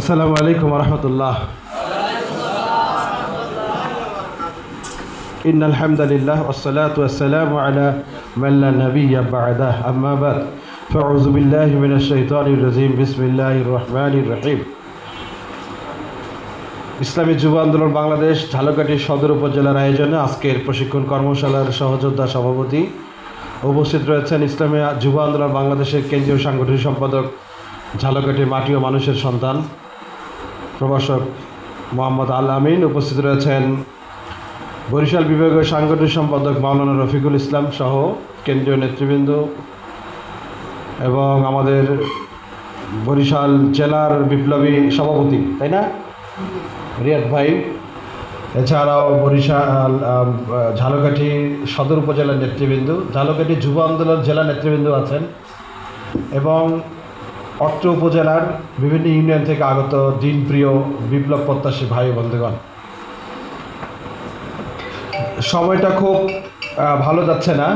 আসসালামু আলাইকুম রহমতুল্লাহ إن الحمد لله والصلاة والسلام على من لا نبي بعده أما بعد فأعوذ بالله من الشيطان الرجيم بسم الله الرحمن الرحيم ইসলামী যুব আন্দোলন বাংলাদেশ ঝালকাঠি সদর উপজেলার আয়োজনে আজকের প্রশিক্ষণ কর্মশালার সহযোদ্ধা সভাপতি উপস্থিত রয়েছেন ইসলামী যুব আন্দোলন বাংলাদেশের কেন্দ্রীয় সাংগঠনিক সম্পাদক ঝালকাঠি মাটি ও মানুষের সন্তান প্রভাষক মোহাম্মদ আল আমিন উপস্থিত রয়েছেন বরিশাল বিভাগীয় সাংগঠনিক সম্পাদক মাওলানা রফিকুল ইসলাম সহ কেন্দ্রীয় নেতৃবৃন্দ এবং আমাদের বরিশাল জেলার বিপ্লবী সভাপতি, তাই না? রিয়াদ ভাই। এছাড়াও বরিশাল ঝালকাঠি সদর উপজেলার নেতৃবৃন্দ, ঝালকাঠি যুব আন্দোলন জেলা নেতৃবৃন্দ আছেন এবং অত্র উপজেলার বিভিন্ন ইউনিয়ন থেকে আগত দিনপ্রিয় বিপ্লব প্রত্যাশী ভাই বন্ধুগণ। সময়টা খুব ভালো যাচ্ছে না,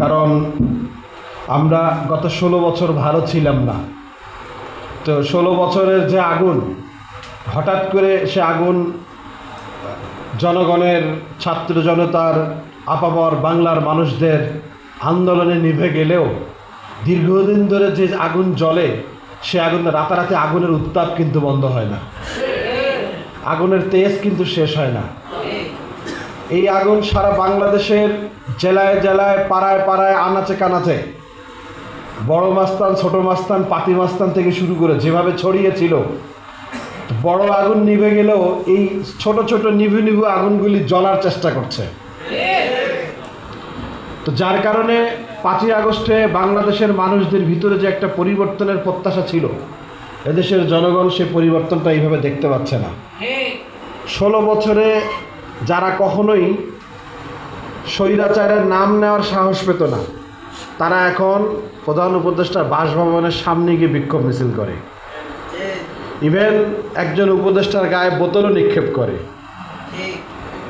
কারণ আমরা গত ষোলো বছর ভালো ছিলাম না। তো ষোলো বছরের যে আগুন, হঠাৎ করে সে আগুন, জনগণের, ছাত্র জনতার, আপামর বাংলার মানুষদের আন্দোলনে নিভে গেলেও দীর্ঘদিন ধরে যে আগুন জ্বলে সে আগুন রাতারাতি আগুনের উত্তাপ কিন্তু বন্ধ হয় না। আগুনের তেজ কিন্তু শেষ হয় না। এই আগুন সারা বাংলাদেশের জেলায় জেলায়, পাড়ায় পাড়ায়, আনাচে কানাচে, বড় মাস্তান, ছোট মাস্তান, পাতি মাস্তান থেকে শুরু করে যেভাবে ছড়িয়েছিল বড় আগুন নিভে গেলেও এই ছোট ছোট নিভু নিভু আগুনগুলি জ্বলার চেষ্টা করছে। তো যার কারণে পাঁচই আগস্টে বাংলাদেশের মানুষদের ভিতরে যে একটা পরিবর্তনের প্রত্যাশা ছিল, এদেশের জনগণ সে পরিবর্তনটা এইভাবে দেখতে পাচ্ছে না। ষোলো বছরে যারা কখনোই স্বৈরাচারের নাম নেওয়ার সাহস পেত না, তারা এখন প্রধান উপদেষ্টার বাসভবনের সামনে গিয়ে বিক্ষোভ মিছিল করে। ইভেন একজন উপদেষ্টার গায়ে বোতলও নিক্ষেপ করে।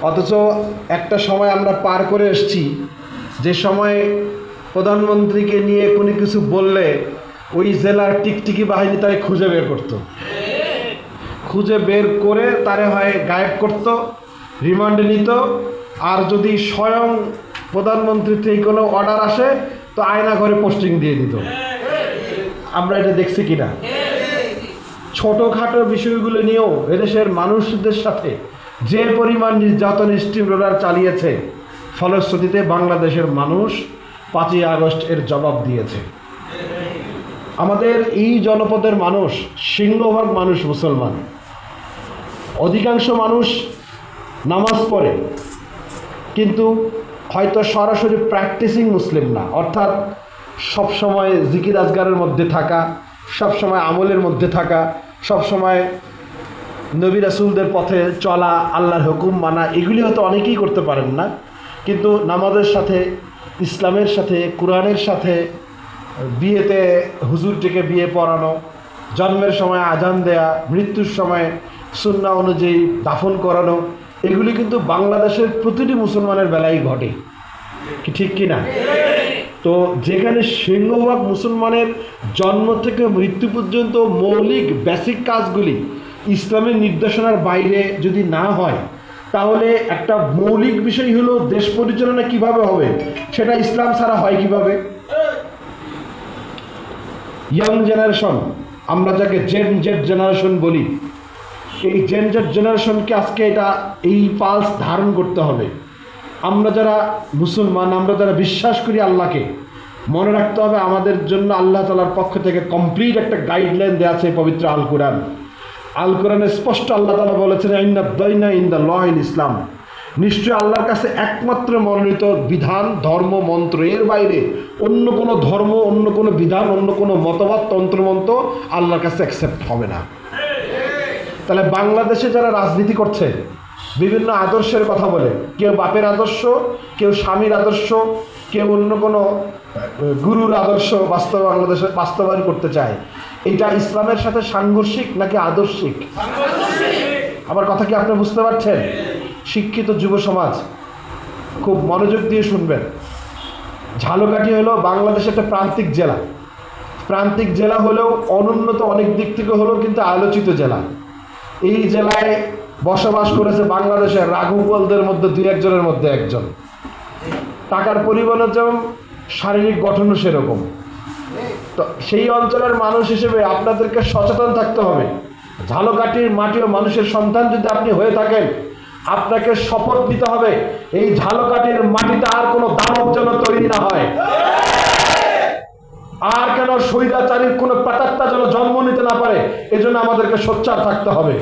অথচ একটা সময় আমরা পার করে এসেছি, যে সময় প্রধানমন্ত্রীকে নিয়ে কোনো কিছু বললে ওই জেলার টিকটিকি বাহিনী তাই খুঁজে বের করতো। খুঁজে বের করে তারে হয় গায়েব করত, রিমান্ডে নিত, আর যদি স্বয়ং প্রধানমন্ত্রী থেকে কোনো অর্ডার আসে, তো আয়না ঘরে পোস্টিং দিয়ে দিত। আমরা এটা দেখছি কি কিনা? ছোটোখাটো বিষয়গুলো নিয়েও এদেশের মানুষদের সাথে যে পরিমাণ নির্যাতন স্টিম রোলার চালিয়েছে, ফলশ্রুতিতে বাংলাদেশের মানুষ পাঁচই আগস্ট এর জবাব দিয়েছে। আমাদের এই জনপদের মানুষ সিংহভাগ মানুষ মুসলমান। অধিকাংশ মানুষ নামাজ পড়ে, কিন্তু হয়তো সরাসরি প্র্যাকটিসিং মুসলিম না। অর্থাৎ সবসময় জিকির আজগারের মধ্যে থাকা, সবসময় আমলের মধ্যে থাকা, সবসময় নবী রাসুলদের পথে চলা, আল্লাহর হুকুম মানা, এগুলি হয়তো অনেকেই করতে পারেন না। কিন্তু নামাজের সাথে ইসলামের সাথে, কোরআনের সাথে বিয়েতে হুজুরটিকে বিয়ে পড়ানো, জন্মের সময় আজান দেয়া, মৃত্যুর সময় সুন্না অনুযায়ী দাফন করানো, এগুলি কিন্তু বাংলাদেশের প্রতিটি মুসলমানের বেলায় ঘটে। কি ঠিক কি না? তো যেখানে সিংহভাগ মুসলমানের জন্ম থেকে মৃত্যু পর্যন্ত মৌলিক বেসিক কাজগুলি ইসলামের নির্দেশনার বাইরে যদি না হয় তাহলে একটা মৌলিক বিষয় হলো দেশ পরিচালনা কীভাবে হবে? সেটা ইসলাম ছাড়া হয় কীভাবে? ইয়াং জেনারেশন আমরা যাকে জেন জেড জেনারেশন বলি, এই জেন জেড জেনারেশনকে আজকে এটা, এই পালস ধারণ করতে হবে। আমরা যারা মুসলমান, আমরা যারা বিশ্বাস করি আল্লাহকে, মনে রাখতে হবে আমাদের জন্য আল্লাহ তালার পক্ষ থেকে কমপ্লিট একটা গাইডলাইন দেওয়া আছে পবিত্র আল কোরআন আল কোরআনে স্পষ্ট আল্লাহ তালা বলেছেন, ইন্না দৈনা দ্য ল ইন ইসলাম। নিশ্চয় আল্লাহর কাছে একমাত্র মনোনীত বিধান, ধর্ম, মন্ত্র, এর বাইরে অন্য কোনো ধর্ম, অন্য কোনো বিধান, অন্য কোনো মতবাদ তন্ত্রমন্ত্র আল্লাহর কাছে অ্যাকসেপ্ট হবে না। তাহলে বাংলাদেশে যারা রাজনীতি করছে বিভিন্ন আদর্শের কথা বলে। কেউ বাপের আদর্শ, কেউ স্বামীর আদর্শ, কেউ অন্য কোনো গুরুর আদর্শ বাস্তব বাংলাদেশে বাস্তবায়ন করতে চায়। এটা ইসলামের সাথে সাংঘর্ষিক নাকি আদর্শিক? আমার কথা কি আপনি বুঝতে পারছেন? শিক্ষিত যুব সমাজ, খুব মনোযোগ দিয়ে শুনবেন। ঝালকাঠি হলো বাংলাদেশের একটা প্রান্তিক জেলা। প্রান্তিক জেলা হলেও অনুন্নত অনেক দিক থেকে হলেও কিন্তু আলোচিত জেলা। এই জেলায় বসবাস করেছে বাংলাদেশের রাঘুগোলদের মধ্যে দুই একজনের মধ্যে একজন। টাকার পরিমাণও যেমন শারীরিক গঠনও সেরকম। তো সেই অঞ্চলের মানুষ হিসেবে আপনাদেরকে সচেতন থাকতে হবে। ঝালকাঠির মাটি ও মানুষের সন্তান যদি আপনি হয়ে থাকেন, আপনাকে শপথ নিতে হবে, এই ঝালকাঠির মাটিতে আর কোনো দানব যেন তৈরি না হয়। আর কেন স্বৈরাচারীর কোনো প্রাতাত্মা যেন জন্ম নিতে না পারে? এজন্য আমাদেরকে সোচ্চার থাকতে হবে।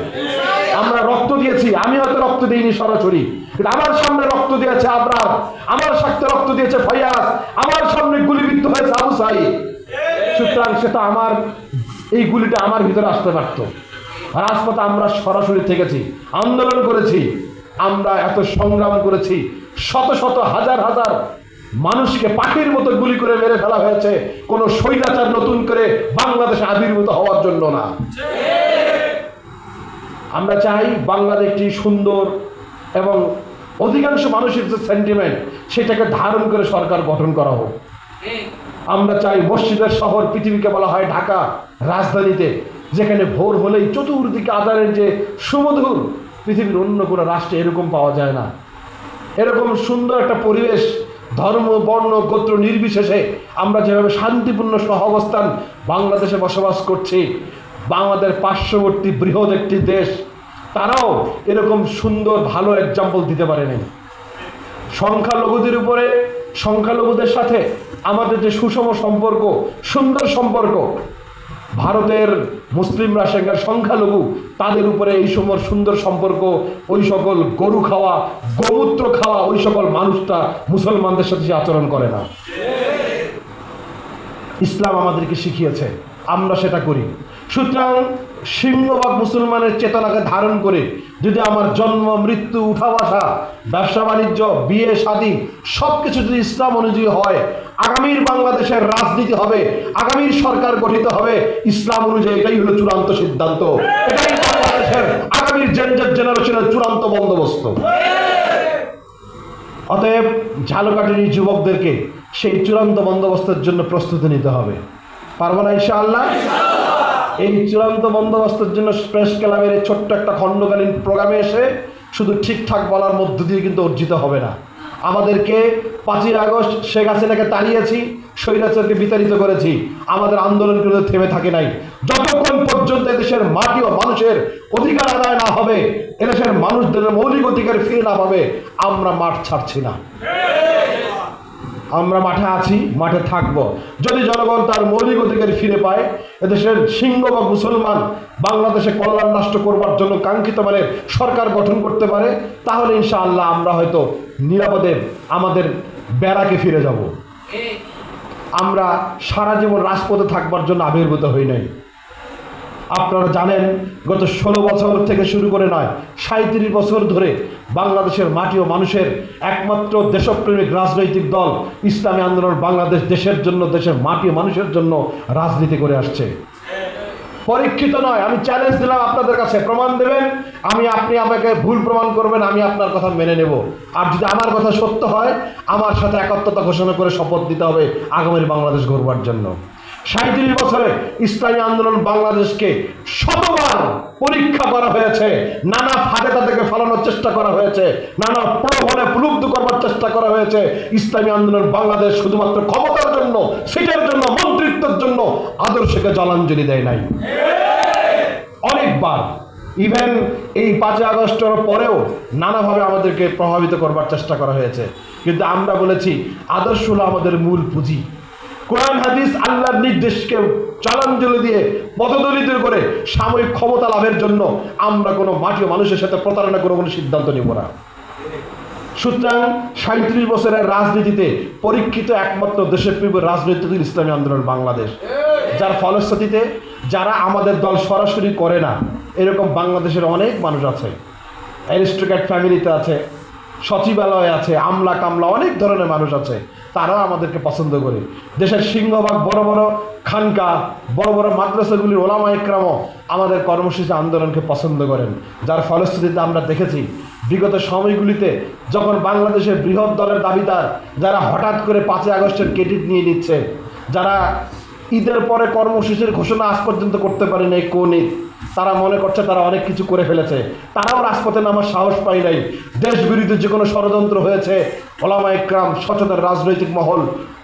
আমরা রক্ত দিয়েছি। আমি হয়তো রক্ত দিইনি সরাসরি। আমার সামনে রক্ত দিয়েছে আবরার। আমার সাথে রক্ত দিয়েছে ফয়াজ। আমার সামনে গুলিবিদ্ধ হয়েছে আবু সাইদ। সুতরাং সেটা আমার, এই গুলিটা আমার ভিতরে আসতে পারতো। রাজপথে আমরা সরাসরি থেকেছি, আন্দোলন করেছি। আমরা এত সংগ্রাম করেছি, শত শত, হাজার হাজার মানুষকে পাখির মতো গুলি করে মেরে ফেলা হয়েছে। কোন স্বৈরাচার নতুন করে বাংলাদেশে আবির্ভূত হওয়ার জন্য না। আমরা চাই বাংলাদেশ একটি সুন্দর এবং অধিকাংশ মানুষের যে সেন্টিমেন্ট সেটাকে ধারণ করে সরকার গঠন করা হোক। আমরা চাই মসজিদের শহর পৃথিবীকে বলা হয় ঢাকা রাজধানীতে, যেখানে ভোর হলেই চতুর্দিকে আদারের যে সুমধুর পৃথিবীর অন্য কোনো রাষ্ট্রে এরকম পাওয়া যায় না। এরকম সুন্দর একটা পরিবেশ ধর্ম, বর্ণ, গোত্র নির্বিশেষে আমরা যেভাবে শান্তিপূর্ণ সহাবস্থান বাংলাদেশে বসবাস করছি বাংলাদেশ পার্শ্ববর্তী বৃহৎ একটি দেশ, তারাও এরকম সুন্দর, ভালো এক্সাম্পল দিতে পারেনি। সংখ্যালঘুদের উপরে, সংখ্যালঘুদের সাথে আমাদের যে সুষম সম্পর্ক, সুন্দর সম্পর্ক ভারতের মুসলিম সেখানে সংখ্যালঘু, তাদের উপরে এই সময় সুন্দর সম্পর্ক, ওই সকল গরু খাওয়া, গোমূত্র খাওয়া, ওই সকল মানুষটা মুসলমানদের সাথে আচরণ করে না। ইসলাম আমাদেরকে শিখিয়েছে, আমরা সেটা করি। সুতরাং সিংহভাগ মুসলমানের চেতনাকে ধারণ করে যদি আমার জন্ম, মৃত্যু উঠা বসা ব্যবসা, বাণিজ্য, বিয়ে, শাদী সব কিছু যদি ইসলাম অনুযায়ী হয়, আগামীর বাংলাদেশের রাজনীতি হবে, আগামীর সরকার গঠিত হবে, ইসলাম অনুযায়ী এটাই হলো চূড়ান্ত সিদ্ধান্ত। এটাই বাংলাদেশের আগামীর জেন্ডার জেনারেশনের চূড়ান্ত বন্দোবস্ত। অতএব ঝালকাঠির এই যুবকদেরকে সেই চূড়ান্ত বন্দোবস্তের জন্য প্রস্তুতি নিতে হবে। পারব না ইনশাআল্লাহ? এই চূড়ান্ত বন্দোবস্তের জন্য প্রেস ক্লাবের এই ছোট্ট একটা খণ্ডকালীন প্রোগ্রামে এসে শুধু ঠিকঠাক বলার মধ্য দিয়ে কিন্তু অর্জিত হবে না। আমাদেরকে পাঁচই আগস্ট শেখ হাসিনাকে তাড়িয়েছি, স্বৈরাচারকে বিতাড়িত করেছি। আমাদের আন্দোলন কিন্তু থেমে থাকে নাই। যতক্ষণ পর্যন্ত এদেশের মাটি ও মানুষের অধিকার আদায় না হবে, এদেশের মানুষদের মৌলিক অধিকার ফিরে না পাবে, আমরা মাঠ ছাড়ছি না। আমরা মাঠে আছি, মাঠে থাকব। যদি জনগণ তার মৌলিক অধিকার ফিরে পায়, এদেশের সিংহ বা মুসলমান বাংলাদেশে কল্যাণ নষ্ট করবার জন্য কাঙ্ক্ষিত মানে সরকার গঠন করতে পারে, তাহলে ইনশাআল্লাহ আমরা হয়তো নিরাপদে আমাদের বেড়াকে ফিরে যাব। আমরা সারা জীবন রাজপথে থাকবার জন্য আবির্ভূত হই নাই। আপনারা জানেন, গত ষোলো বছর থেকে শুরু করে নয় সাঁত্রিশ বছর ধরে বাংলাদেশের মাটি ও মানুষের একমাত্র দেশপ্রেমিক রাজনৈতিক দল ইসলামী আন্দোলন বাংলাদেশ দেশের জন্য, দেশের মাটি ও মানুষের জন্য রাজনীতি করে আসছে। পরীক্ষিত নয়, আমি চ্যালেঞ্জ দিলাম আপনাদের কাছে, প্রমাণ দেবেন, আমি, আপনি আমাকে ভুল প্রমাণ করবেন, আমি আপনার কথা মেনে নেব। আর যদি আমার কথা সত্য হয়, আমার সাথে একাত্মতা ঘোষণা করে শপথ দিতে হবে আগামীর বাংলাদেশ গড়বার জন্য। সাঁত্রিশ বছরে ইসলামী আন্দোলন বাংলাদেশকে শতবার পরীক্ষা করা হয়েছে। নানা ফাঁদে তাদেরকে ফেলানোর চেষ্টা করা হয়েছে। নানা প্রলোভনে প্রলুব্ধ করবার চেষ্টা করা হয়েছে। ইসলামী আন্দোলন বাংলাদেশ শুধুমাত্র ক্ষমতার জন্য, সিটের জন্য, মন্ত্রিত্বের জন্য আদর্শকে জলাঞ্জলি দেয় নাই। অনেকবার ইভেন এই পাঁচই আগস্টের পরেও নানাভাবে আমাদেরকে প্রভাবিত করবার চেষ্টা করা হয়েছে। কিন্তু আমরা বলেছি, আদর্শ হলো আমাদের মূল পুঁজি। কোরআন, হাদিস, আল্লাহর নির্দেশকে চলাঞ্জলি দিয়ে পদদলিত করে সাময়িক ক্ষমতা লাভের জন্য আমরা কোনো মাটি ও মানুষের সাথে প্রতারণা করে কোনো সিদ্ধান্ত নিব না। সুতরাং সাঁত্রিশ বছরের রাজনীতিতে পরীক্ষিত একমাত্র দেশপ্রিয় রাজনৈতিক ইসলামী আন্দোলন বাংলাদেশ। যার ফলশ্রুতিতে যারা আমাদের দল সরাসরি করে না, এরকম বাংলাদেশের অনেক মানুষ আছে। অ্যারিস্টোক্যাট ফ্যামিলিতে আছে, সচিবালয় আছে আমলা কামলা অনেক ধরনের মানুষ আছে। তারাও আমাদেরকে পছন্দ করে। দেশের সিংহভাগ বড় বড় খানকা, বড় বড় মাদ্রাসাগুলির ওলামা একরামও আমাদের কর্মসূচি আন্দোলনকে পছন্দ করেন। যার ফলশ্রুতিতে আমরা দেখেছি, বিগত সময়গুলিতে যখন বাংলাদেশের বৃহৎ দলের দাবিদার যারা হঠাৎ করে পাঁচই আগস্টের ক্রেডিট নিয়ে নিচ্ছে, যারা ঈদের পরে কর্মসূচির ঘোষণা আজ পর্যন্ত করতে পারে নাই কোন ঈদ তারা মনে করছে তারা অনেক কিছু করে ফেলেছে। তারাও রাজপথে নামার সাহস পায় নাই। দেশ বিরোধী যে কোনো ষড়যন্ত্র হয়েছে, ওলামা একরাম সচেতন রাজনৈতিক মহল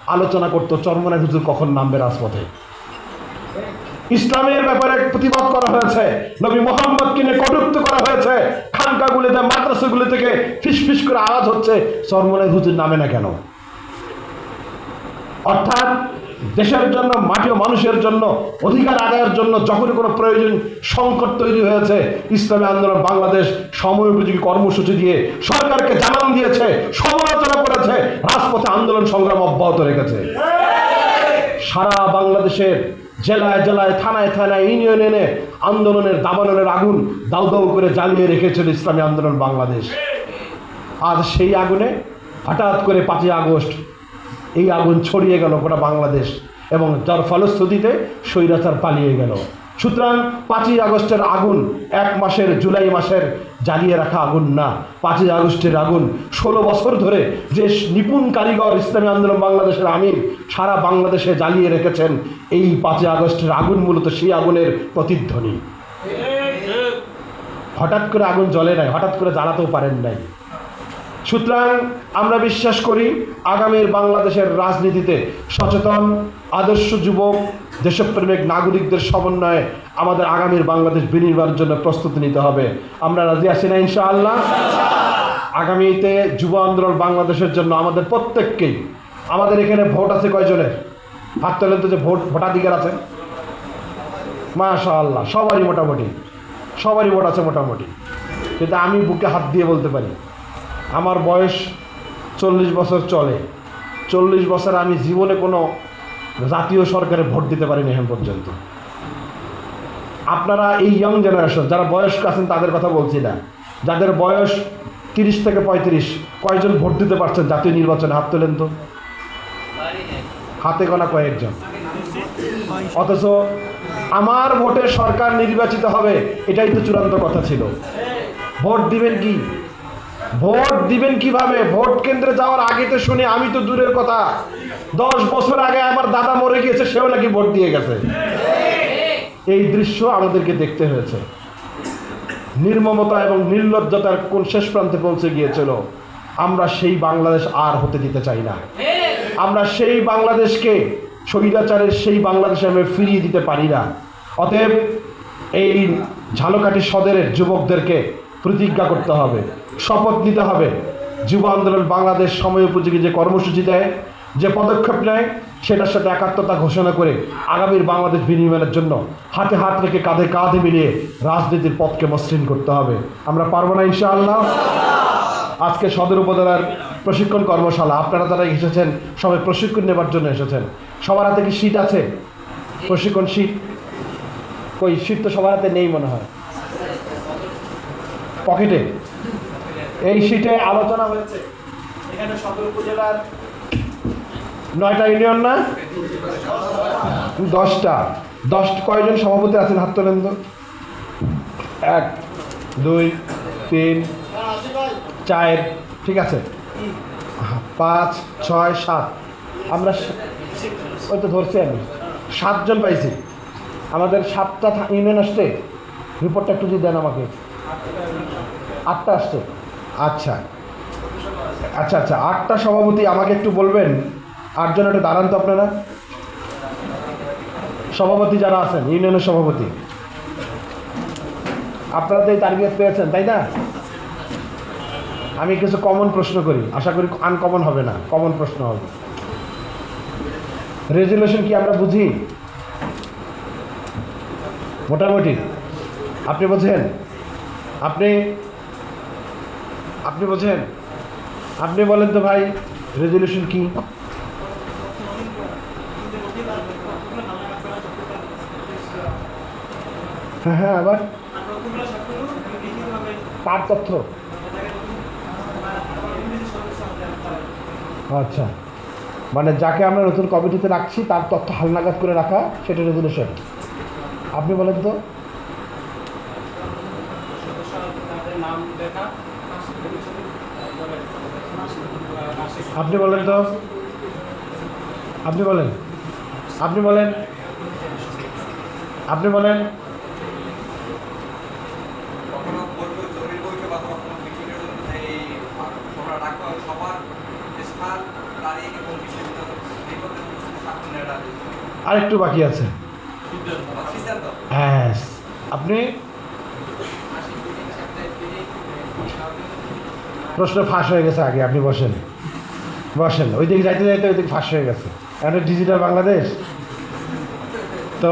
আলোচনা করতো চরমনায় হুজুর কখন নামবে রাজপথে? ইসলামের ব্যাপারে প্রতিবাদ করা হয়েছে, নবী মোহাম্মদকে নিয়ে কটুক্ত করা হয়েছে, খানকাগুলিতে, মাদ্রাসাগুলি থেকে ফিসফিস করে আওয়াজ হচ্ছে চরমনায় হুজুর নামে না কেন? অর্থাৎ দেশের জন্য, মাটি ও মানুষের জন্য, অধিকার আদায়ের জন্য যখনই কোনো প্রয়োজন, সংকট তৈরি হয়েছে। ইসলামী আন্দোলন বাংলাদেশ সময় উপযোগী কর্মসূচি দিয়ে সরকারকে জানান দিয়েছে, সমালোচনা করেছে, রাজপথে আন্দোলন সংগ্রাম অব্যাহত রেখেছে। সারা বাংলাদেশের জেলায় জেলায়, থানায় থানায়, ইউনিয়নে আন্দোলনের দাবানলের আগুন দাউ দাউ করে জ্বালিয়ে রেখেছিল ইসলামী আন্দোলন বাংলাদেশ। আজ সেই আগুনে হঠাৎ করে পাঁচই আগস্ট এই আগুন ছড়িয়ে গেল গোটা বাংলাদেশ এবং যার ফলশ্রুতিতে স্বৈরাচার পালিয়ে গেল। সুতরাং পাঁচই আগস্টের আগুন এক মাসের জুলাই মাসের জ্বালিয়ে রাখা আগুন না। পাঁচই আগস্টের আগুন ষোলো বছর ধরে যে নিপুণ কারিগর, ইসলামী আন্দোলন, বাংলাদেশের আমির সারা বাংলাদেশে জ্বালিয়ে রেখেছেন। এই পাঁচই আগস্টের আগুন মূলত সেই আগুনের প্রতিধ্বনি। হঠাৎ করে আগুন জ্বলে নাই, হঠাৎ করে জ্বালাতেও পারেন নাই। সুতরাং আমরা বিশ্বাস করি আগামীর বাংলাদেশের রাজনীতিতে সচেতন, আদর্শ যুবক, দেশপ্রেমিক নাগরিকদের সমন্বয়ে আমাদের আগামীর বাংলাদেশ বিনির্মাণের জন্য প্রস্তুতি নিতে হবে। আমরা রাজি আছি না ইনশাআল্লাহ? আগামীতে যুব আন্দোলন বাংলাদেশের জন্য আমাদের প্রত্যেককেই, আমাদের এখানে ভোট আছে কয়জনের? হাত তোলেন তো যে ভোট, ভোটাধিকার আছে। মাশা আল্লাহ সবারই মোটামুটি, সবারই ভোট আছে মোটামুটি। কিন্তু আমি বুকে হাত দিয়ে বলতে পারি আমার বয়স চল্লিশ বছর চলে। চল্লিশ বছর আমি জীবনে কোনো জাতীয় সরকারে ভোট দিতে পারিনি এখন পর্যন্ত। আপনারা এই ইয়ং জেনারেশন যারা বয়স্ক আছেন তাদের কথা বলছি না। যাদের বয়স তিরিশ থেকে পঁয়ত্রিশ, কয়জন ভোট দিতে পারছেন জাতীয় নির্বাচনে? হাত তোলেন তো। হাতে গোনা কয়েকজন। অথচ আমার ভোটে সরকার নির্বাচিত হবে, এটাই তো চূড়ান্ত কথা ছিল। ভোট দিবেন কি? ভোট দিবেন কীভাবে? ভোট কেন্দ্রে যাওয়ার আগে তো শুনে, আমি তো দূরের কথা। দশ বছর আগে আমার দাদা মরে গিয়েছে, সেও নাকি ভোট দিয়ে গেছে। এই দৃশ্য আমাদেরকে দেখতে হয়েছে। নির্মমতা এবং নির্লজ্জতার কোন শেষ প্রান্তে পৌঁছে গিয়েছিল, আমরা সেই বাংলাদেশ আর হতে দিতে চাই না। আমরা সেই বাংলাদেশকে, স্বৈরাচারের সেই বাংলাদেশে আমরা ফিরিয়ে দিতে পারি না। অতএব এই ঝালকাঠি সদরের যুবকদেরকে প্রতিজ্ঞা করতে হবে, শপথ নিতে হবে। যুব আন্দোলন বাংলাদেশ সময় উপযোগী যে কর্মসূচি দেয়, যে পদক্ষেপ নেয়, সেটার সাথে একাত্মতা ঘোষণা করে আগামীর বাংলাদেশ বিনিময়ের জন্য হাতে হাত রেখে কাঁধে কাঁধে মিলিয়ে রাজনীতির পথকে মসৃণ করতে হবে। আমরা পারব না, ইনশাআল্লাহ। আজকে সদর উপজেলার প্রশিক্ষণ কর্মশালা, আপনারা যারা এসেছেন, সবাই প্রশিক্ষণ নেবার জন্য এসেছেন। সবার হাতে কি শীট আছে? প্রশিক্ষণ শীট কই শীট তো সবার হাতে নেই মনে হয়। পকেটে। এই শীটে আলোচনা হয়েছে। এখানে সদর উপজেলার নয়টা ইউনিয়ন না? দশটা। দশ, কয়জন সভাপতি আছেন? হাত তোলেন তো। এক, দুই, তিন, চার, ঠিক আছে। পাঁচ, ছয়, সাত। আমরা ওই তো ধরছি আমি। সাতজন পাইছি। আমাদের সাতটা ইউনিয়ন আসছে। রিপোর্টটা একটু যদি দেন আমাকে। আটটা আসছে? আচ্ছা। আচ্ছা আচ্ছা আটটা সভাপতি আমাকে একটু বলবেন। আটজন একটু দাঁড়ান তো আপনারা। সভাপতি যারা আছেন, ইউনিয়নের সভাপতি। আপনারা তো এই টার্গেট পেয়েছেন, তাই না? আমি কিছু কমন প্রশ্ন করি। আশা করি আনকমন হবে না কমন প্রশ্ন হবে। রেজুলেশন কি আমরা বুঝি? মোটামুটি। আপনি বোঝেন? আপনি আপনি বোঝেন? আপনি বলেন তো ভাই রেজুলেশন কি? হ্যাঁ হ্যাঁ আবার? তার তথ্য। আচ্ছা। মানে যাকে আমরা নতুন কমিটিতে রাখছি, তার তথ্য হালনাগাদ করে রাখা, সেটা রেজুলেশন আপনি বলেন তো? আপনি বলেন তো। আপনি বলেন। আপনি বলেন। আপনি বলেন। নেওয়া রাখবে আরেকটু বাকি আছে। হ্যাঁ। আপনি? প্রশ্ন ফাঁস হয়ে গেছে আগে আপনি বসেন। বসেন ওই দিকে যাইতে যাইতে ওই দিকে ফাঁস হয়ে গেছে। এখন ডিজিটাল বাংলাদেশ, তো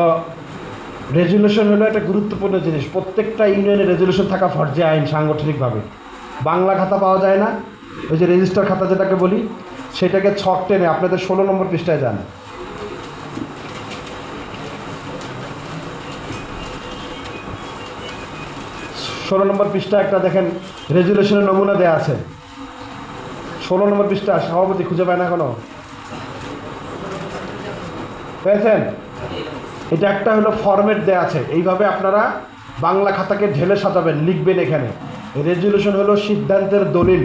রেজুলেশন হলো একটা গুরুত্বপূর্ণ জিনিস। প্রত্যেকটা ইউনিয়নে রেজুলেশন থাকা ফর্জে আইন সাংগঠনিকভাবে। বাংলা খাতা পাওয়া যায় না, ওই যে রেজিস্টার খাতা যেটাকে বলি, সেটাকে ছক টেনে, আপনাদের ষোলো নম্বর পৃষ্ঠায় যান। ষোলো নম্বর পৃষ্ঠা একটা দেখেন রেজুলেশনের নমুনা দেওয়া আছে। ষোলো নম্বর পৃষ্ঠা, সভাপতি খুঁজে পায় না এখনও। পেয়েছেন? এটা একটা হলো ফরম্যাট দেয়া আছে। এইভাবে আপনারা বাংলা খাতাকে ঢেলে সাজাবেন, লিখবেন এখানে। রেজুলেশন হলো সিদ্ধান্তের দলিল।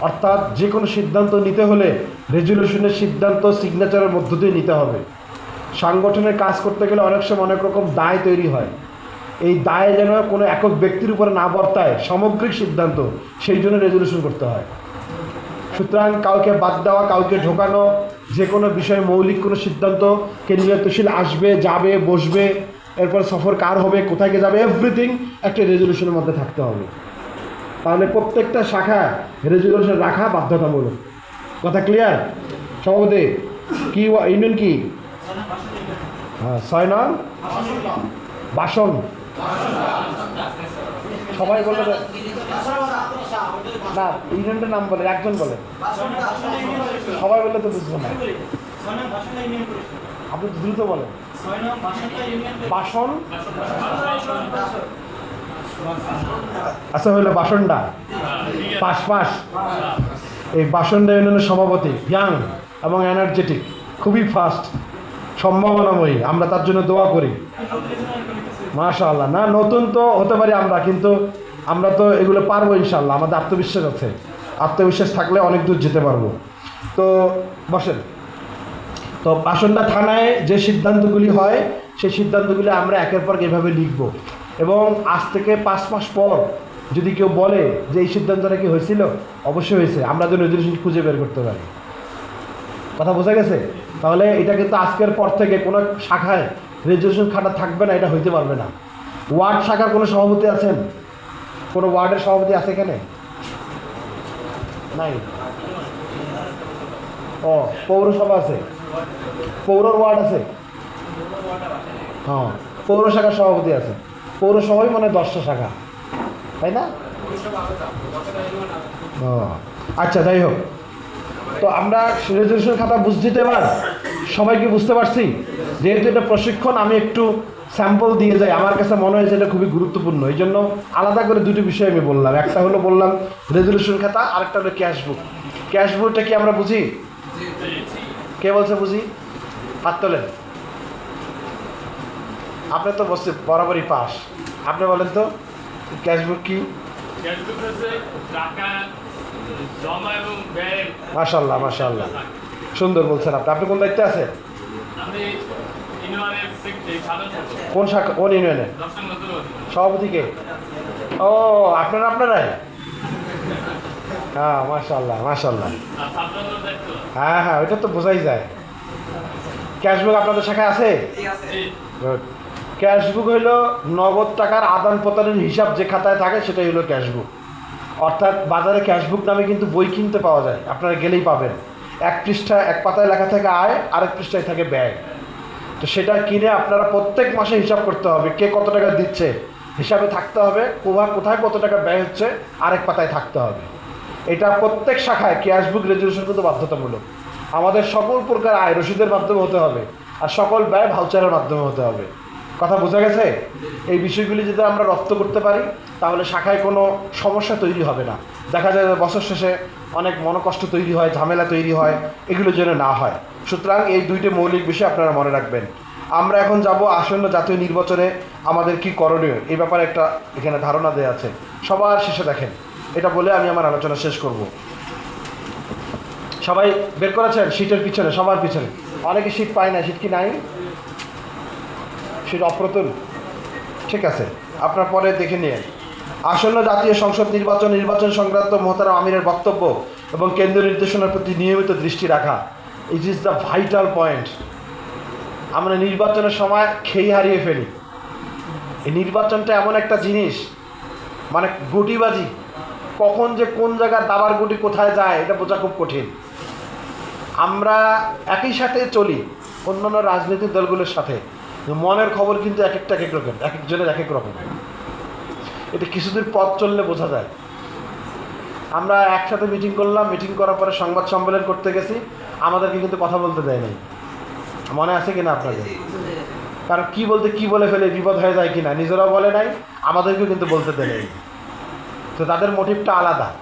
অর্থাৎ যে কোনো সিদ্ধান্ত নিতে হলে রেজুলেশনের সিদ্ধান্ত সিগনেচারের মধ্য দিয়ে নিতে হবে। সাংগঠনের কাজ করতে গেলে অনেক সময় অনেক রকম দায় তৈরি হয়। এই দায় যেন কোনো একক ব্যক্তির উপরে না বর্তায় সামগ্রিক সিদ্ধান্ত, সেই জন্য রেজুলেশন করতে হয়। সুতরাং কাউকে বাদ দেওয়া, কাউকে ঢোকানো, যে কোনো বিষয়ে মৌলিক কোনো সিদ্ধান্ত কেন্দ্রীয় তহসিল আসবে, যাবে, বসবে, এরপর সফর কার হবে, কোথায় যাবে এভরিথিং একটা রেজুলেশনের মধ্যে থাকতে হবে। তাহলে প্রত্যেকটা শাখা রেজুলেশন রাখা বাধ্যতামূলক। কথা ক্লিয়ার সভাপতি, কি ইউনিয়ন কি? হ্যাঁ ছয় নং বাসন। সবাই বলে দে- না, ইউনিয়নটার নাম বলে, একজন বলে। সবাই বললে তো বুঝব না। আপনি দ্রুত বলেন। বাসন? আচ্ছা হইল বাসনটা পাশ পাশ এই বাসনটা ইউনিয়নের সভাপতি ইয়াং এবং এনার্জেটিক খুবই ফাস্ট সম্ভাবনাময়ী। আমরা তার জন্য দোয়া করি। মাশাআল্লাহ। না, নতুন তো হতে পারি আমরা, কিন্তু আমরা তো এগুলো পারব ইনশাল্লাহ, আমাদের আত্মবিশ্বাস আছে। আত্মবিশ্বাস থাকলে অনেক দূর যেতে পারব। তো বসেন। তো বাসনটা থানায় যে সিদ্ধান্তগুলি হয়, সেই সিদ্ধান্তগুলি আমরা একের পর এভাবে লিখব। এবং আজ থেকে পাঁচ মাস পর যদি কেউ বলে যে এই সিদ্ধান্তটা কি হয়েছিল, অবশ্যই হয়েছে। আমরা যেন রেজলিউশন খুঁজে বের করতে পারি। কথা বোঝা গেছে? তাহলে এটা কিন্তু আজকের পর থেকে কোনো শাখায় রেজলিউশন খাতা থাকবে না, এটা হইতে পারবে না। ওয়ার্ড শাখার কোনো সভাপতি আছেন? কোনো ওয়ার্ডের সভাপতি আছে এখানে? নাই। ও, পৌরসভা আছে। পৌরর ওয়ার্ড আছে? হ্যাঁ পৌর শাখার সভাপতি আছে। পৌরসভাই মানে দশটা শাখা। তাই না? আচ্ছা যাই হোক। তো আমরা রেজলিউশন খাতা বুঝতে এবার? সবাইকে বুঝতে পারছি? যেহেতু এটা প্রশিক্ষণ, আমি একটু স্যাম্পল দিয়ে যায়। আমার কাছে মনে হয় যে এটা খুবই গুরুত্বপূর্ণ। এই জন্য আলাদা করে দুটি বিষয় আমি বললাম। একটা হলো বললাম রেজলিউশন খাতা আরেকটা হলো ক্যাশ বুক ক্যাশ বুকটা কি আমরা বুঝি? কে বলছে বুঝি? হাত তোলেন। আপনি তো বসছে বরাবরই পাস। আপনি বলেন তো ক্যাশ বুক কি? ক্যাশবুক ব্যয়ের মাশাল্লাহ মাশাল্লাহ সুন্দর বলছেন আপনি। আপনি কোন দায়িত্বে আছেন? কোন শাখা, কোন ইউনিয়নে? সভাপতিকে? ও, আপনারা আপনারাই? হ্যাঁ মাশাল্লাহ মাশাল্লাহ হ্যাঁ হ্যাঁ ওইটা তো বোঝাই যায়। ক্যাশবুক আপনাদের শাখায় আছে? ক্যাশবুক হইল নগদ টাকার আদান প্রদানের হিসাব যে খাতায় থাকে, সেটাই হলো ক্যাশবুক। অর্থাৎ বাজারে ক্যাশবুক নামে কিন্তু বই কিনতে পাওয়া যায়, আপনারা গেলেই পাবেন। এক পৃষ্ঠা এক পাতায় লেখা থাকে আয়, আরেক পৃষ্ঠায় থাকে ব্যয়। তো সেটা কিনে আপনারা প্রত্যেক মাসে হিসাব করতে হবে কে কত টাকা দিচ্ছে। হিসাবে থাকতে হবে কোভা কোথায় কত টাকা ব্যয় হচ্ছে, আরেক পাতায় থাকতে হবে। এটা প্রত্যেক শাখায় ক্যাশবুক রেজুলেশন কিন্তু বাধ্যতামূলক। আমাদের সকল প্রকার আয় রসিদের মাধ্যমে হতে হবে, আর সকল ব্যয় ভাউচারের মাধ্যমে হতে হবে। কথা বোঝা গেছে? এই বিষয়গুলি যদি আমরা রপ্ত করতে পারি, তাহলে শাখায় কোনো সমস্যা তৈরি হবে না। দেখা যায় বছর শেষে অনেক মনোকষ্ট তৈরি হয়, ঝামেলা তৈরি হয়, এগুলো যেন না হয়। সুতরাং এই দুইটি মৌলিক বিষয় আপনারা মনে রাখবেন। আমরা এখন যাব আসন্ন জাতীয় নির্বাচনে আমাদের কি করণীয়, এই ব্যাপারে একটা এখানে ধারণা দেওয়া আছে। সবার শেষে দেখেন, এটা বলে আমি আমার আলোচনা শেষ করব। সবাই বের করেছেন? শীটের পিছনে, সবার পিছনে। অনেকে শীত পায় না শীত কি নাই? সেটা অপ্রতুল। ঠিক আছে, আপনার পরে দেখে নিয়ে আসন্ন জাতীয় সংসদ নির্বাচন নির্বাচন সংক্রান্ত মোহতারাম আমিরের বক্তব্য এবং কেন্দ্রীয় নির্দেশনার প্রতি নিয়মিত দৃষ্টি রাখা। It is the vital point আমরা নির্বাচনের সময় খেই হারিয়ে ফেলি। এই নির্বাচনটা এমন একটা জিনিস মানে গুটিবাজি। কখন যে কোন জায়গার দাবার গুটি কোথায় যায়, এটা বোঝা খুব কঠিন। আমরা একই সাথে চলি অন্যান্য রাজনৈতিক দলগুলোর সাথে। মনের খবর কিন্তু এক একটা এক এক রকম এক একজনের এক এক রকম। এটা কিছুদিন পথ চললে বোঝা যায়। আমরা একসাথে মিটিং করলাম মিটিং করার পরে সংবাদ সম্মেলন করতে গেছি আমাদেরকে কিন্তু কথা বলতে দেয় নাই। মনে আছে কিনা আপনাদের? কারণ কি বলতে কি বলে ফেলে বিপদ হয়ে যায় কিনা নিজেরাও বলে নাই আমাদেরকেও কিন্তু বলতে দেয় নাই। তো তাদের মোটিভটা আলাদা।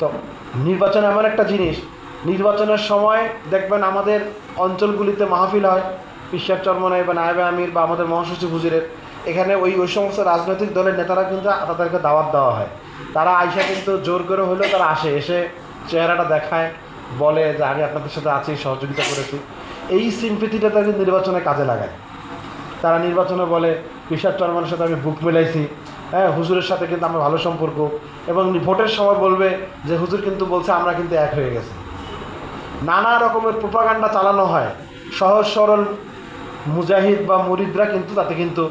তো নির্বাচন এমন একটা জিনিস নির্বাচনের সময় দেখবেন আমাদের অঞ্চলগুলিতে মাহফিল হয় পিসার চরমনাই বা নায়বে আমির বা আমাদের মহাসচিব হুজুরের, এখানে ওই ওই সমস্ত রাজনৈতিক দলের নেতারা কিন্তু তাদেরকে দাওয়াত দেওয়া হয়। তারা আইসা কিন্তু জোর করে হলেও তারা আসে, এসে চেহারাটা দেখায়, বলে যে আমি আপনাদের সাথে আছি, সহযোগিতা করেছি। এই সিম্পিতিটা তাদের নির্বাচনে কাজে লাগায়। তারা নির্বাচনে বলে পিসার চরমানের সাথে আমি বুক মিলাইছি হ্যাঁ হুজুরের সাথে কিন্তু আমার ভালো সম্পর্ক। এবং ভোটের সময় বলবে যে, হুজুর কিন্তু বলছে, আমরা কিন্তু এক হয়ে গেছি। নানা রকমের প্রোপাগান্ডা চালানো হয়। সহজ সরল মুজাহিদ বা মুরিদরা কিন্তু তাতে কিন্তু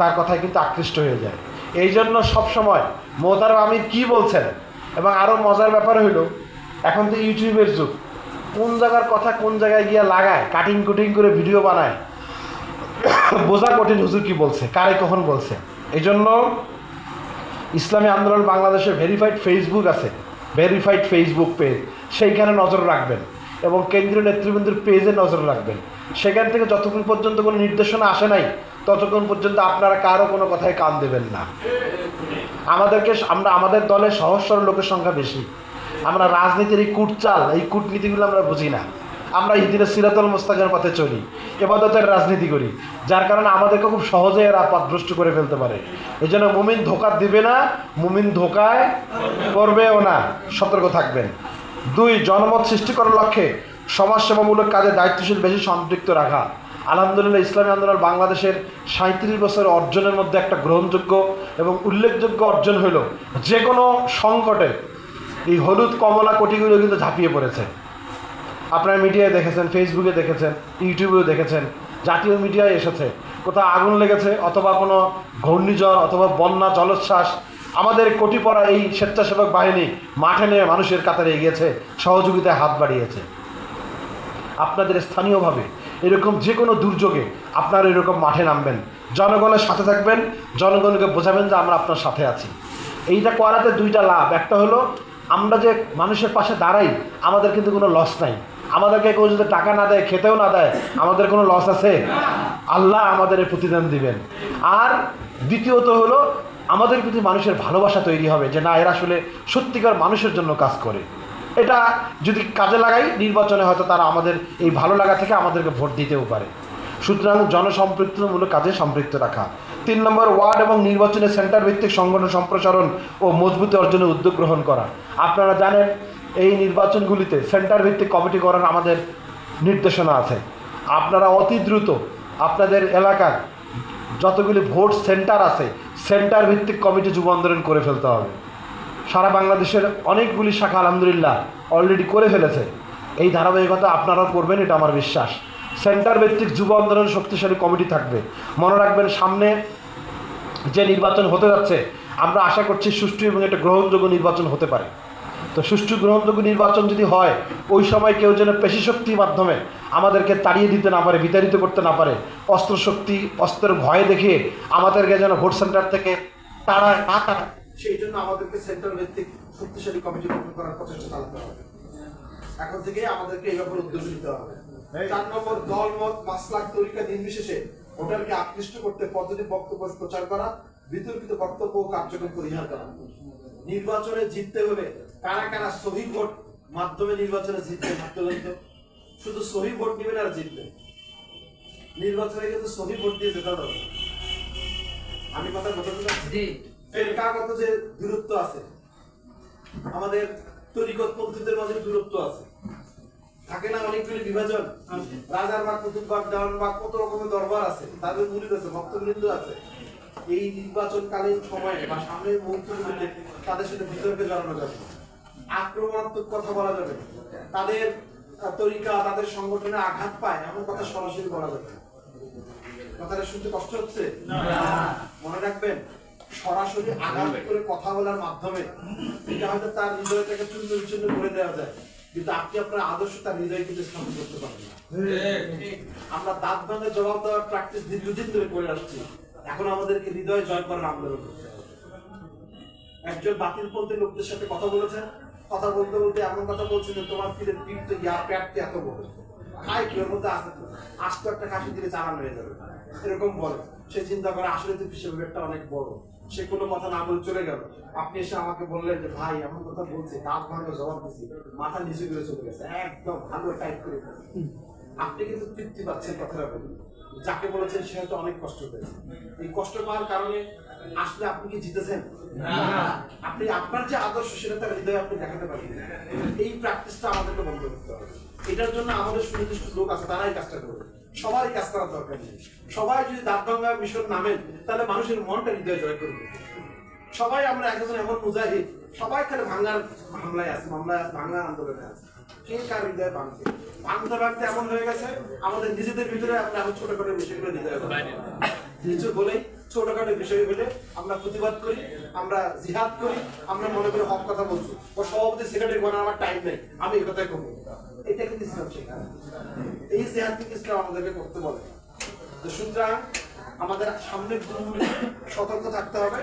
তার কথায় কিন্তু আকৃষ্ট হয়ে যায়। এই জন্য সবসময় মোহতার আমির কি বলছেন? এবং আরও মজার ব্যাপার হইল, এখন তো ইউটিউবের যুগ। কোন জায়গার কথা কোন জায়গায় গিয়ে লাগায় কাটিং কুটিং করে ভিডিও বানায়, বোঝা কঠিন হুজুর কি বলছে, কারে কখন বলছে? এই জন্য ইসলামী আন্দোলন বাংলাদেশে ভেরিফাইড ফেসবুক আছে। ভেরিফাইড ফেসবুক পেজ সেইখানে নজর রাখবেন। এবং কেন্দ্রীয় নেতৃবৃন্দের পেজে নজর রাখবেন। সেখান থেকে যতক্ষণ পর্যন্ত কোনো নির্দেশনা আসে নাই, ততক্ষণ পর্যন্ত আপনারা কারও কোনো কথায় কান দেবেন না। আমাদেরকে আমরা আমাদের দলে সহজ সরল লোকের সংখ্যা বেশি। আমরা রাজনীতির এই কুটচাল, এই কূটনীতিগুলো আমরা বুঝি না। আমরা ইদিনের সিরাতল মোস্তাকের পথে চলি, এবাদতের রাজনীতি করি, যার কারণে আমাদেরকে খুব সহজে এরা পথভ্রষ্ট করে ফেলতে পারে। এই জন্য মুমিন ধোকা দিবে না, মুমিন ধোকায় করবেও না। সতর্ক থাকবেন। দুই, জনমত সৃষ্টি করার লক্ষ্যে সমাজসেবামূলক কাজে দায়িত্বশীল বেশি সম্পৃক্ত রাখা। আলহামদুলিল্লাহ, ইসলামী আন্দোলন বাংলাদেশের সাঁত্রিশ বছরের অর্জনের মধ্যে একটা গ্রহণযোগ্য এবং উল্লেখযোগ্য অর্জন হলো যে কোনো সংকটে এই হলুদ কমলা কোটিগুলো কিন্তু ঝাঁপিয়ে পড়েছে। আপনারা মিডিয়ায় দেখেছেন ফেসবুকে দেখেছেন ইউটিউবেও দেখেছেন, জাতীয় মিডিয়ায় এসেছে। কোথাও আগুন লেগেছে অথবা কোনো ঘূর্ণিঝড় অথবা বন্যা, জলোচ্ছ্বাস আমাদের কোটি পড়া এই স্বেচ্ছাসেবক বাহিনী মাঠে নিয়ে মানুষের কাতারে এগিয়েছে, সহযোগিতায় হাত বাড়িয়েছে। আপনাদের স্থানীয়ভাবে এরকম যে কোনো দুর্যোগে আপনারা এরকম মাঠে নামবেন। জনগণের সাথে থাকবেন, জনগণকে বোঝাবেন যে আমরা আপনার সাথে আছি। এইটা করাতে দুইটা লাভ। একটা হলো, আমরা যে মানুষের পাশে দাঁড়াই, আমাদের কিন্তু কোনো লস নাই। আমাদেরকে কেউ যদি টাকা না দেয়, খেতেও না দেয়, আমাদের কোনো লস আছে? আল্লাহ আমাদের প্রতিদান দিবেন। আর দ্বিতীয়ত হলো আমাদের প্রতি মানুষের ভালোবাসা তৈরি হবে যে না, এরা আসলে সত্যিকার মানুষের জন্য কাজ করে। এটা যদি কাজে লাগাই, নির্বাচনে হয়তো তারা আমাদের এই ভালো লাগা থেকে আমাদেরকে ভোট দিতেও পারে। সুতরাং জনসম্পৃক্তমূলক কাজে সম্পৃক্ত রাখা। তিন নম্বর, ওয়ার্ড এবং নির্বাচনে সেন্টার ভিত্তিক সংগঠন সম্প্রসারণ ও মজবুতি অর্জনে উদ্যোগ গ্রহণ করা। আপনারা জানেন, এই নির্বাচনগুলিতে সেন্টার ভিত্তিক কমিটি করার আমাদের নির্দেশনা আছে। আপনারা অতি দ্রুত আপনাদের এলাকার যতগুলি ভোট সেন্টার আছে সেন্টার ভিত্তিক কমিটি যুব আন্দোলন করে ফেলতে হবে। সারা বাংলাদেশের অনেকগুলি শাখা আলহামদুলিল্লাহ অলরেডি করে ফেলেছে। এই ধারাবাহিকতা আপনারাও করবেন, এটা আমার বিশ্বাস। সেন্টার ভিত্তিক যুব আন্দোলন শক্তিশালী কমিটি থাকবে। মনে রাখবেন, সামনে যে নির্বাচন হতে যাচ্ছে, আমরা আশা করছি সুষ্ঠু এবং একটা গ্রহণযোগ্য নির্বাচন হতে পারে। তো সুষ্ঠু গ্রহণযোগ্য নির্বাচন যদি হয় ওই সময় কেউ যেন পেশি শক্তির মাধ্যমে আমাদেরকে তাড়িয়ে দিতে না পারে বিতাড়িত করতে না পারে অস্ত্র শক্তি অস্ত্রের ভয় দেখিয়ে আমাদেরকে যেন ভোট সেন্টার থেকে তাড়ায় না তাড়ায় সেই জন্য আমাদেরকে সেন্টার ভিত্তিক শক্তিশালী কমিটি গঠন করার প্রচেষ্টা চালাতে হবে। এখন থেকে আমাদেরকে এই ব্যাপারে উদ্যোগ নিতে হবে। চার নম্বর দল মত মাসলাক তরিকা নির্বিশেষে ভোটারকে আকৃষ্ট করতে পদ্ধতি বক্তব্য প্রচার করা বিতর্কিত বক্তব্য কার্যক্রম পরিহার করা। নির্বাচনে জিততে হলে কারা কারা সহি ভোট মাধ্যমে নির্বাচনে জিতবে হাত তো শুধু সহি ভোট নেবেন আর জিতবে। নির্বাচনে কিন্তু সহি ভোট দিয়ে যেতে হবে আমি কথা বলতে চাচ্ছি। ফেরকাগত যে দূরত্ব আছে আমাদের তরিকত পন্থীদের মাঝে দূরত্ব আছে। থাকে না অনেকগুলি বিভাজন? রাজার বা কুতুববাগ দেওয়ান বা কত রকমের দরবার আছে তাদের মুরিদ আছে ভক্তবৃন্দ আছে। এই নির্বাচনকালীন সময়ে বা সামনের মুহূর্তগুলিতে তাদের সাথে বিতর্কে জড়ানো যাবে। আক্রমণাত্মক কথা বলা যাবে। তাদের তরিকা তাদের সংগঠনে আঘাত পায় এমন কথা সরাসরি বলা যাবে। কথাটা শুনতে কষ্ট হচ্ছে? মনে রাখবেন সরাসরি আঘাত করে কথা বলার মাধ্যমে এটা হয়তো তার হৃদয়টাকে চূর্ণ বিচূর্ণ করে দেওয়া যায় কিন্তু আপনি আপনার আদর্শ তার হৃদয় কিন্তু স্থাপন করতে পারেন না। আমরা দাঁত ভাঙে জবাব দেওয়ার প্র্যাকটিস দীর্ঘদিন ধরে করে আসছি। এখন আমাদেরকে হৃদয় জয় করার আন্দোলন করতে হবে। একজন বাতিলপন্থী লোকদের সাথে কথা বলেছেন কথা বলতে বলতে এমন কথা বলছে যে তোমার ফিরের পিঠ তো ইয়া এত বড়? খাই কি ওর মধ্যে আসতে আস্ত একটা কাশি দিলে চালান হয়ে যাবে। এরকম বলে। সে চিন্তা করে আসলে তো পিসের অনেক বড়। সে কোনো কথা না বলে চলে গেল। আপনি এসে আমাকে বললেন যে, ভাই, এমন কথা বলছে, দাঁত ভাঙলো, জবাব দিছি। মাথা নিচু করে চলে গেছে। একদম ভালো টাইপ করে। আপনি কিন্তু তৃপ্তি পাচ্ছেন কথাটা বলে যাকে বলেছেন সে হয়তো অনেক কষ্ট পেয়েছে। এই কষ্ট পাওয়ার কারণে আসলে আপনি কি জিতেছেন? আপনি আপনার যে আদর্শ সেটা তার হৃদয়ে আপনি দেখাতে পারেন এই প্র্যাকটিসটা আমাদেরকে বন্ধ করতে হবে। এটার জন্য আমাদের সুনির্দিষ্ট লোক আছে তারাই কাজটা করবে। সবাই কাজ করার দরকার নেই। সবাই যদি দাঁতভাঙ্গা মিশন নামেন তাহলে মানুষের মনটা হৃদয় জয় করবে। সবাই আমরা একজন এমন মুজাহিদ সবাই খালি ভাঙ্গার হামলায় আছে মামলায় আছে ভাঙ্গার আন্দোলনে আছে। আমাদের আমরা প্রতিবাদ করি, আমরা জিহাদ করি, আমরা মনে করি হক কথা বলছি। ও সভাপতি সেক্রেটারি আমার টাইম নেই, আমি এটা কিন্তু ইসলাম এই জিহাদ ইসলাম আমাদেরকে করতে বলে। সুতরাং আমাদের সামনের সতর্ক থাকতে হবে।